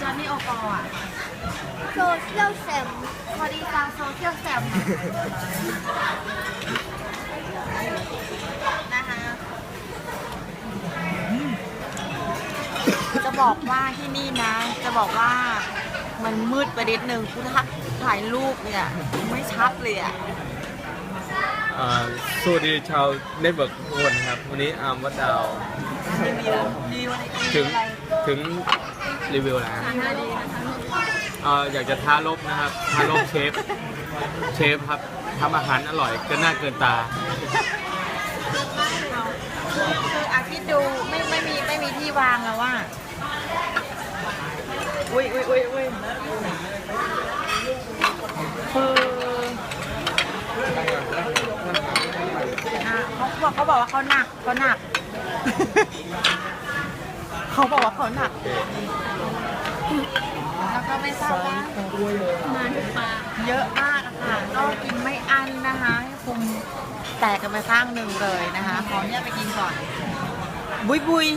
จอนนี่โอปออะโซเชียลแซมพอดีตามโซเชียลแซมนะคะจะบอกว่าที่นี่นะ จะบอกว่ามันมืดไปนิดนึงคือถ้าถ่ายรูปเนี่ย ไม่ชัดเลยอะสวัสดีชาวเน็ตเวิร์กทุกคนครับ วันนี้อาร์มวัดดาว รีวิวรีวิวอะไรถึงอะไรถึงรีวิวแล้วทางหน้าดีนะคะอ่าอยากจะท้าลบนะครับท้าลบเชฟ เชฟครับทำอาหารอร่อยเกินหน้าเกินตาคืออาคิดดูไม่ไม่มีไม่มีที่วางแล้วว่าอุ้ยอุ้ยอุ้ยอุ้ยคืออะเขาบอกเขาบอกว่าเขาหนักเขาหนัก เขาบอกว่าเขาหนัก แล้วก็ไม่ทราบว่ามาถึงปาเยอะมากอะค่ะก็กินไม่อั้นนะคะให้พุงแตกกันไปข้างหนึ่งเลยนะคะ ขอเนี่ยไปกินก่อน บุยบุย